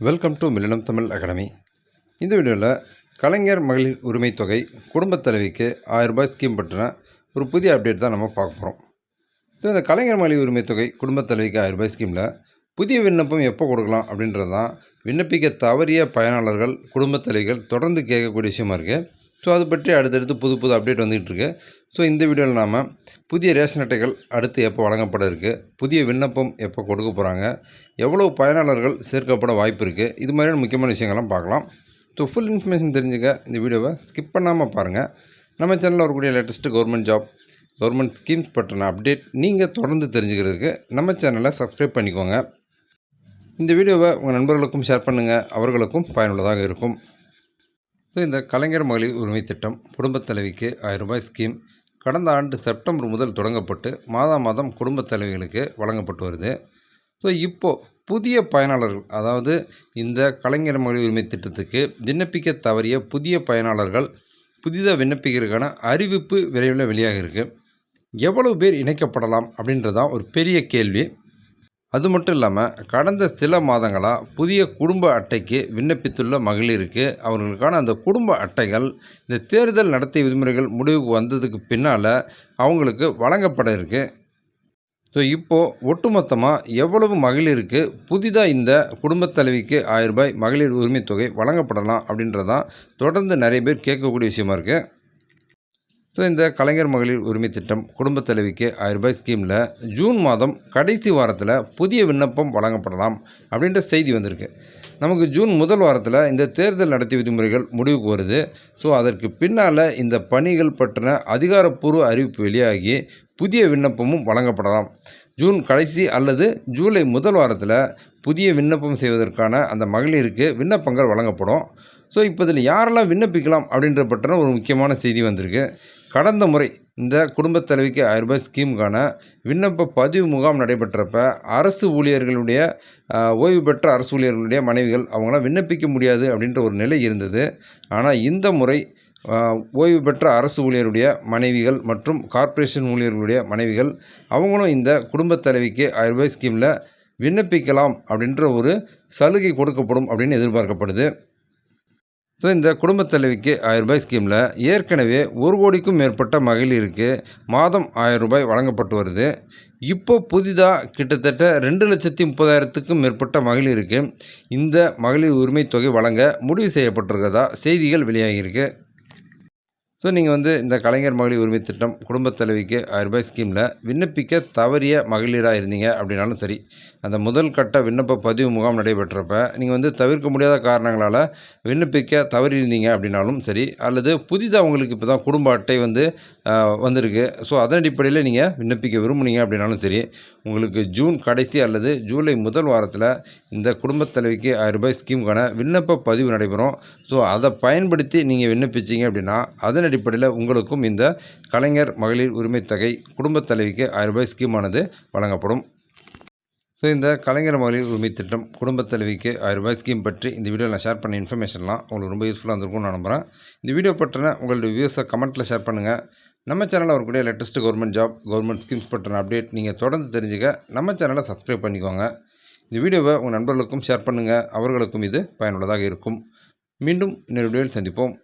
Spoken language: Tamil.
வெல்கம் டு மில்லனம் தமிழ் அகாடமி இந்த வீடியோவில் கலைஞர் மகளிர் உரிமை தொகை குடும்பத் தலைவிக்கு ஆயிரம் ரூபாய் ஸ்கீம் பற்றின ஒரு புதிய அப்டேட் தான் நம்ம பார்க்க போகிறோம் ஸோ இந்த கலைஞர் மகளிர் உரிமை தொகை குடும்பத் தலைவிக்கு ஆயிரம் ரூபாய் ஸ்கீமில் புதிய விண்ணப்பம் எப்போ கொடுக்கலாம் அப்படின்றது தான் விண்ணப்பிக்க தவறிய பயனாளர்கள் குடும்பத் தலைவிகள் தொடர்ந்து கேட்கக்கூடிய விஷயமா இருக்குது ஸோ அது பற்றி அடுத்தடுத்து புது புது அப்டேட் வந்துகிட்டு இருக்கு ஸோ இந்த வீடியோவில் நாம் புதிய ரேஷன் அட்டைகள் அடுத்து எப்போ வழங்கப்பட இருக்குது புதிய விண்ணப்பம் எப்போ கொடுக்க போகிறாங்க எவ்வளோ பயனாளர்கள் சேர்க்கப்பட வாய்ப்பு இருக்குது இது மாதிரியான முக்கியமான விஷயங்கள்லாம் பார்க்கலாம். ஸோ ஃபுல் இன்ஃபர்மேஷன் தெரிஞ்சுக்க இந்த வீடியோவை ஸ்கிப் பண்ணாமல் பாருங்கள் நம்ம சேனலில் வரக்கூடிய latest government job government schemes பற்றின அப்டேட் நீங்கள் தொடர்ந்து தெரிஞ்சுக்கிறதுக்கு நம்ம சேனலை சப்ஸ்கிரைப் பண்ணிக்கோங்க. இந்த வீடியோவை உங்கள் நண்பர்களுக்கும் ஷேர் பண்ணுங்கள் அவர்களுக்கும் பயனுள்ளதாக இருக்கும். ஸோ இந்த கலைஞர் மகளிர் உரிமை திட்டம் குடும்பத் தலைவிக்கு ஆயிரம் ரூபாய் ஸ்கீம் கடந்த ஆண்டு செப்டம்பர் முதல் தொடங்கப்பட்டு மாதம் மாதம் குடும்பத் தலைவிகளுக்கு வழங்கப்பட்டு வருது. ஸோ இப்போது புதிய பயனாளர்கள் அதாவது இந்த கலைஞர் மகளிர் உரிமை திட்டத்துக்கு விண்ணப்பிக்க தவறிய புதிய பயனாளர்கள் புதிதாக விண்ணப்பிக்கிறதுக்கான அறிவிப்பு விரைவில் வெளியாக இருக்குது எவ்வளவு பேர் இணைக்கப்படலாம் அப்படின்றதான் ஒரு பெரிய கேள்வி. அது மட்டும் இல்லாமல் கடந்த சில மாதங்களாக புதிய குடும்ப அட்டைக்கு விண்ணப்பித்துள்ள மகளிருக்கு. அவர்களுக்கான அந்த குடும்ப அட்டைகள் இந்த தேர்தல் நடத்தை விதிமுறைகள் முடிவுக்கு வந்ததுக்கு பின்னால் அவங்களுக்கு வழங்கப்பட இருக்கு. ஸோ இப்போது ஒட்டுமொத்தமாக எவ்வளவு மகளிருக்கு புதிதாக இந்த குடும்பத் தலைவிக்கு ஆயிரம் ரூபாய் மகளிர் உரிமைத்தொகை வழங்கப்படலாம் அப்படின்றதான் தொடர்ந்து நிறைய பேர் கேட்கக்கூடிய விஷயமா இருக்குது ஸோ இந்த கலைஞர் மகளிர் உரிமை திட்டம் குடும்பத் தலைவிக்கு ஆயிரம் ரூபாய் ஸ்கீமில் ஜூன் மாதம் கடைசி வாரத்தில் புதிய விண்ணப்பம் வழங்கப்படலாம் அப்படின்ற செய்தி வந்திருக்கு. நமக்கு ஜூன் முதல் வாரத்தில் இந்த தேர்தல் நடத்தி விதிமுறைகள் முடிவுக்கு வருது. ஸோ அதற்கு பின்னால் இந்த பணிகள் பற்றின அதிகாரப்பூர்வ அறிவிப்பு வெளியாகி புதிய விண்ணப்பமும் வழங்கப்படலாம். ஜூன் கடைசி அல்லது ஜூலை முதல் வாரத்தில் புதிய விண்ணப்பம் செய்வதற்கான அந்த மகளிருக்கு விண்ணப்பங்கள் வழங்கப்படும். ஸோ இப்போ இதில் யாரெல்லாம் விண்ணப்பிக்கலாம் அப்படின்ற பற்றின ஒரு முக்கியமான செய்தி வந்திருக்கு. கடந்த முறை இந்த குடும்பத் தலைவிக்கு ஆயிரம் ரூபாய் ஸ்கீமுக்கான விண்ணப்ப பதிவு முகாம் நடைபெற்றப்ப அரசு ஊழியர்களுடைய ஓய்வு பெற்ற அரசு ஊழியர்களுடைய மனைவிகள் அவங்களாம் விண்ணப்பிக்க முடியாது அப்படின்ற ஒரு நிலை இருந்தது. ஆனால் இந்த முறை ஓய்வு பெற்ற அரசு ஊழியருடைய மனைவிகள் மற்றும் கார்ப்பரேஷன் ஊழியர்களுடைய மனைவிகள் அவங்களும் இந்த குடும்பத் தலைவிக்கு ஆயிரம் ரூபாய் ஸ்கீமில் விண்ணப்பிக்கலாம் அப்படின்ற ஒரு சலுகை கொடுக்கப்படும் அப்படின்னு எதிர்பார்க்கப்படுது. ஸோ இந்த குடும்பத் தலைவிக்கு ஆயிரம் ரூபாய் ஸ்கீமில் ஏற்கனவே ஒரு கோடிக்கும் மேற்பட்ட மகளிருக்கு மாதம் ஆயிரம் ரூபாய் வழங்கப்பட்டு வருது. இப்போ புதிதாக கிட்டத்தட்ட ரெண்டு லட்சத்தி முப்பதாயிரத்துக்கும் மேற்பட்ட மகளிருக்கு இந்த மகளிர் உரிமை தொகை வழங்க முடிவு செய்யப்பட்டிருக்கிறதா செய்திகள் வெளியாகியிருக்கு ஸோ நீங்கள் வந்து இந்த கலைஞர் மகளிர் உரிமை திட்டம் குடும்பத் தலைவிக்கு ஆயிரம் ரூபாய் ஸ்கீமில் விண்ணப்பிக்க தவறிய மகளிராக இருந்தீங்க அப்படின்னாலும் சரி அந்த முதல் கட்ட விண்ணப்ப பதிவு முகாம் நடைபெற்றப்ப நீங்கள் வந்து தவிர்க்க முடியாத காரணங்களால் விண்ணப்பிக்க தவறி இருந்தீங்க அப்படின்னாலும் சரி அல்லது புதிதாக உங்களுக்கு இப்போ தான் குடும்ப அட்டை வந்து வந்திருக்கு. ஸோ அதன் அடிப்படையில் நீங்கள் விண்ணப்பிக்க விரும்புனீங்க அப்படின்னாலும் சரி உங்களுக்கு ஜூன் கடைசி அல்லது ஜூலை முதல் வாரத்தில் இந்த குடும்பத் தலைவிக்கு ஆயிரம் ரூபாய் ஸ்கீமுக்கான விண்ணப்ப பதிவு நடைபெறும். ஸோ அதை பயன்படுத்தி நீங்கள் விண்ணப்பிச்சிங்க அப்படின்னா அதன் அடிப்படையில் உங்களுக்கும் இந்த கலைஞர் மகளிர் உரிமை தொகை குடும்பத் தலைவிக்கு ஆயிரம் ரூபாய் ஸ்கீமானது வழங்கப்படும். ஸோ இந்த கலைஞர் மகளிர் உரிமை திட்டம் குடும்பத் தலைவிக்கு ஆயிரம் ரூபாய் ஸ்கீம் பற்றி இந்த வீடியோவில் நான் ஷேர் பண்ண இன்ஃபர்மேஷன்லாம் உங்களுக்கு ரொம்ப யூஸ்ஃபுல்லாக இருந்திருக்கும்னு நான் நம்புகிறேன் இந்த வீடியோ பற்றின உங்களுடைய வியூஸை கமெண்ட்டில் ஷேர் பண்ணுங்கள் நம்ம சேனலில் வரக்கூடிய latest government job government schemes பற்றின அப்டேட் நீங்கள் தொடர்ந்து தெரிஞ்சுக்க நம்ம சேனலை சப்ஸ்கிரைப் பண்ணிக்கோங்க. இந்த வீடியோவை உங்கள் நண்பர்களுக்கும் ஷேர் பண்ணுங்கள் அவர்களுக்கும் இது பயனுள்ளதாக இருக்கும். மீண்டும் இன்னொரு வீடியோவில் சந்திப்போம்.